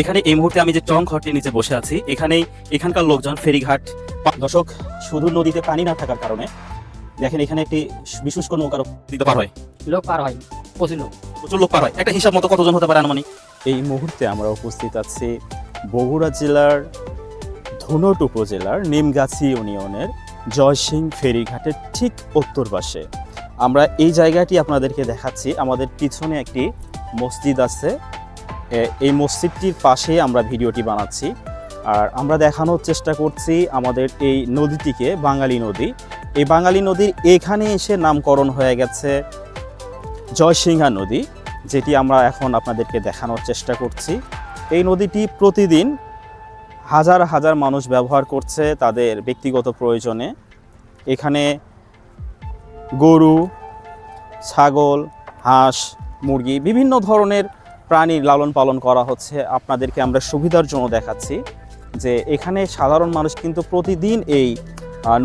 এখানে এই মুহূর্তে আমি যে টং ঘরটির নিচে বসে আছি এখানেই এখানকার লোকজন ফেরিঘাট দর্শক শুধু নদীতে পানি না থাকার কারণে দেখেন এখানে একটি বিশুষ্ক নৌকার দিতে পার হয়। লোক পার হয় প্রচুর লোক। প্রচুর লোক পার হয়। একটা হিসাব মতো কতজন হতে পারে আনুমানিক? এই মুহূর্তে আমরা উপস্থিত আছি বগুড়া জেলার ধুনট উপজেলার নিমগাছি ইউনিয়নের জয়সিং ফেরিঘাটের ঠিক উত্তর পাশে। আমরা এই জায়গাটি আপনাদেরকে দেখাচ্ছি। আমাদের পিছনে একটি মসজিদ আছে। এই মসজিদটির পাশে আমরা ভিডিওটি বানাচ্ছি। আর আমরা দেখানোর চেষ্টা করছি আমাদের এই নদীটিকে, বাঙালি নদী। এই বাঙালি নদীর এখানে এসে নামকরণ হয়ে গেছে জয়সিংহা নদী, যেটি আমরা এখন আপনাদেরকে দেখানোর চেষ্টা করছি। এই নদীটি প্রতিদিন হাজার হাজার মানুষ ব্যবহার করছে তাদের ব্যক্তিগত প্রয়োজনে। এখানে গরু, ছাগল, হাঁস, মুরগি, বিভিন্ন ধরনের প্রাণীর লালন পালন করা হচ্ছে, আপনাদেরকে আমরা সুবিধার জন্য দেখাচ্ছি যে এখানে সাধারণ মানুষ কিন্তু প্রতিদিন এই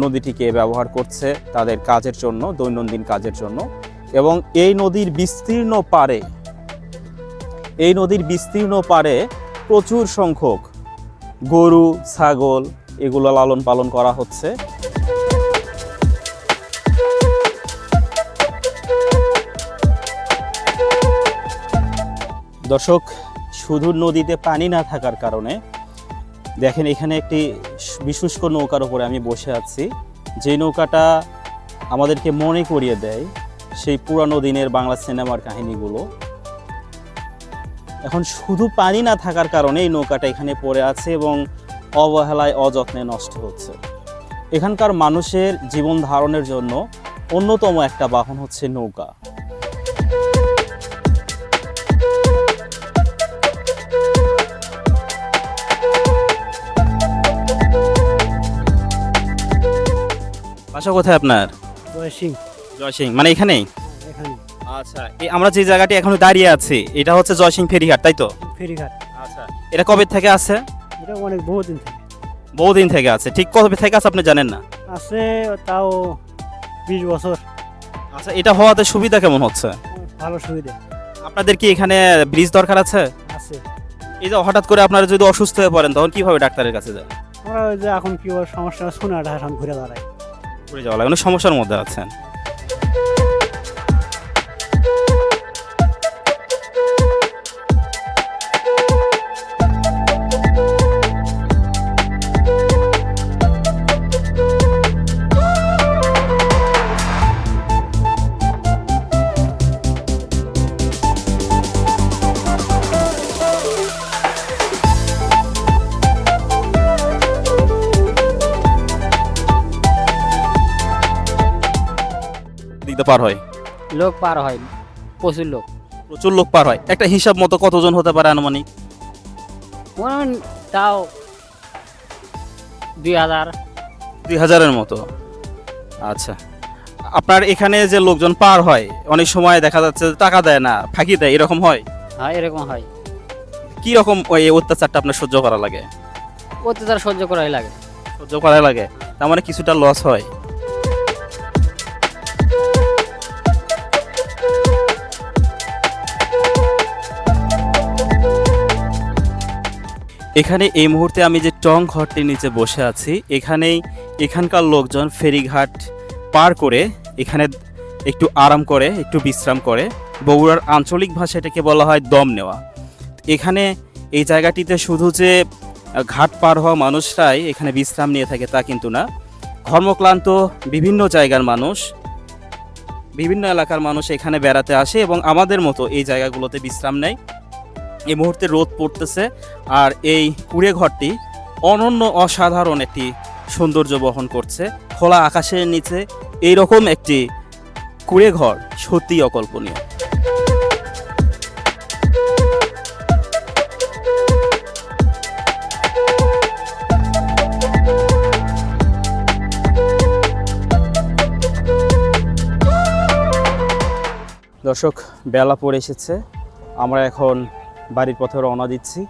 নদীটিকে ব্যবহার করছে তাদের কাজের জন্য, দৈনন্দিন কাজের জন্য এবং এই নদীর বিস্তীর্ণ পারে এই নদীর বিস্তীর্ণ পারে প্রচুর সংখ্যক গরু, ছাগল এগুলো লালন পালন করা হচ্ছে। দর্শক, শুধু নদীতে পানি না থাকার কারণে, দেখেন এখানে একটি বিশুষ্ক নৌকার উপরে আমি বসে আছি। যে নৌকাটা আমাদেরকে মনে করিয়ে দেয়, সেই পুরানো দিনের বাংলা সিনেমার কাহিনীগুলো। এখন শুধু পানি না থাকার কারণে এই নৌকাটা এখানে পড়ে আছে এবং অবহেলায়, অযত্নে নষ্ট হচ্ছে। এখানকার মানুষের জীবন ধারণের জন্য অন্যতম একটা বাহন হচ্ছে নৌকা। বাসা কোথায় আপনার? জয়সিং। মানে এখানেই? এখানে আচ্ছা এই আমরা যে জায়গাটি এখনও দাঁড়িয়ে আছি এটা হচ্ছে জয়সিং ফেরিঘাট তাই তো? ফেরিঘাট। আচ্ছা এটা কবে থেকে আছে? এটা অনেক বহুদিন থেকে। বহুদিন থেকে আছে। ঠিক কবে থেকে আছে আপনি জানেন না? আছে তাও বিশ বছর। আচ্ছা এটা হওয়াতে সুবিধা কেমন হচ্ছে? ভালো সুবিধা। আপনাদের কি এখানে ব্রিজ দরকার আছে? আছে। এই যে হঠাৎ করে আপনারা যদি অসুস্থ হয়ে পড়েন তখন কীভাবে ডাক্তারের কাছে যান? আমরা ওই যে এখন কি সমস্যা এখন ঘুরে দাঁড়ায়। পড়ে যাওয়া লাগে অনেক সমস্যার মধ্যে আছেন। দিকতে পার হয়? লোক পার হয় প্রচুর লোক। প্রচুর লোক পার হয়। একটা হিসাব মতো কতজন হতে পারে আনুমানিক? তাও দুই হাজার। দুই হাজারের মতো। আচ্ছা। আপনার এখানে যে লোকজন পার হয় অনেক সময় দেখা যাচ্ছে টাকা দেয় না ফাঁকি দেয় এরকম হয়? হ্যাঁ এরকম হয়। কি রকম ওই অত্যাচারটা আপনার সহ্য করা লাগে? অত্যাচার সহ্য করাই লাগে। সহ্য করাই লাগে। তার মানে কিছুটা লস হয়। এখানে এই মুহূর্তে আমি যে টং ঘরটির নিচে বসে আছি, এখানেই এখানকার লোকজন ফেরিঘাট পার করে এখানে একটু আরাম করে, একটু বিশ্রাম করে। বগুড়ার আঞ্চলিক ভাষা এটাকে বলা হয় দম নেওয়া। এখানে এই জায়গাটিতে শুধু যে ঘাট পার হওয়া মানুষরাই এখানে বিশ্রাম নিয়ে থাকে তা কিন্তু না। কর্মক্লান্ত বিভিন্ন জায়গার মানুষ, বিভিন্ন এলাকার মানুষ এখানে বেড়াতে আসে এবং আমাদের মতো এই জায়গাগুলোতে বিশ্রাম নেয়। এই মুহূর্তে রোদ পড়তেছে আর এই কুড়ে ঘরটি অনন্য অসাধারণ একটি সৌন্দর্য বহন করছে। খোলা আকাশের নিচে এই রকম একটি কুড়ে ঘর সত্যিই অকল্পনীয়। দর্শক, বেলা পড়ে এসেছে। আমরা এখন বাড়ির পথে রওনা দিচ্ছি।